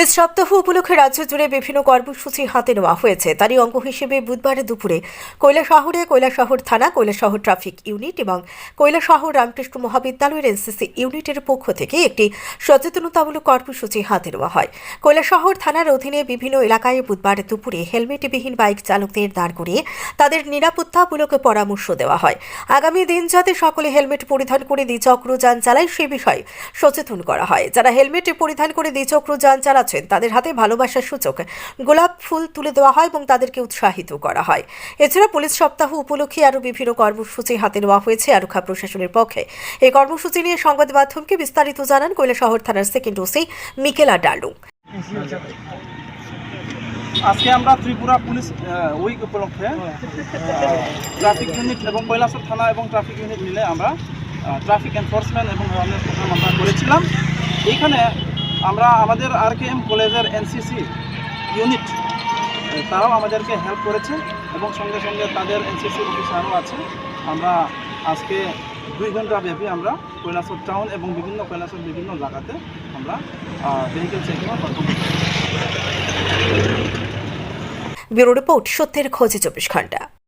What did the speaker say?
Police সপ্তাহ উপলক্ষে রাজ্য জুড়ে বিভিন্ন কর্মসূচি হাতে নেওয়া হয়েছে। তারই অঙ্গ হিসেবে বুধবার দুপুরে কৈলাসহরে কৈলাসহর থানা, কৈলাসহর ট্রাফিক ইউনিট এবং কৈলাসহর রামকৃষ্ণ মহাবিদ্যালয়ের এনসিসি ইউনিটের পক্ষ থেকে একটি সচেতনতামূলক কর্মসূচি হাতে নেওয়া হয়। কৈলাসহর থানার অধীনে বিভিন্ন এলাকায় বুধবার দুপুরে হেলমেটবিহীন বাইক চালকদের দাঁড় করিয়ে তাদের নিরাপত্তামূলক পরামর্শ দেওয়া হয়। আগামী দিন যাতে সকলে হেলমেট পরিধান করে দ্বিচক্র যান চালায় সে বিষয়ে সচেতন করা হয়। যারা হেলমেট পরিধান করে দ্বিচক্র যান চালাচ্ছেন তাদের হাতে ভালোবাসার সূচক। গোলাপ ফুল তুলে দেওয়া হয় এবং তাদেরকে উৎসাহিত করা হয়। এছাড়া পুলিশ সপ্তাহ উপলক্ষে আরও বিভিন্ন কর্মসূচি হাতে নেওয়া হয়েছে আরক্ষা প্রশাসনের পক্ষে। এই কর্মসূচি নিয়ে সংবাদ মাধ্যমকে বিস্তারিত জানান কৈলাসহর থানার সেকেন্ড ওসি মিকেলা ডালু। আজকে আমরা ত্রিপুরা পুলিশ উইক উপলক্ষে ট্রাফিক ইউনিট এবং কৈলাসর থানা এবং ট্রাফিক ইউনিট মিলে আমরা ট্রাফিক এনফোর্সমেন্ট এবং আমরা করেছিলাম। এইখানে আমরা আমাদের আর কে এম কলেজের এনসিসি ইউনিট তারাও আমাদেরকে হেল্প করেছে এবং সঙ্গে সঙ্গে তাদের এনসিসি অফিসারও আছে। আমরা আজকে দুই ঘণ্টা ব্যাপী আমরা কৈলাসর টাউন এবং বিভিন্ন কৈলাসর বিভিন্ন জায়গাতে আমরা ভেহিকেল করেছি ব্যুরো রিপোর্ট সত্যের খোঁজে চব্বিশ ঘণ্টা।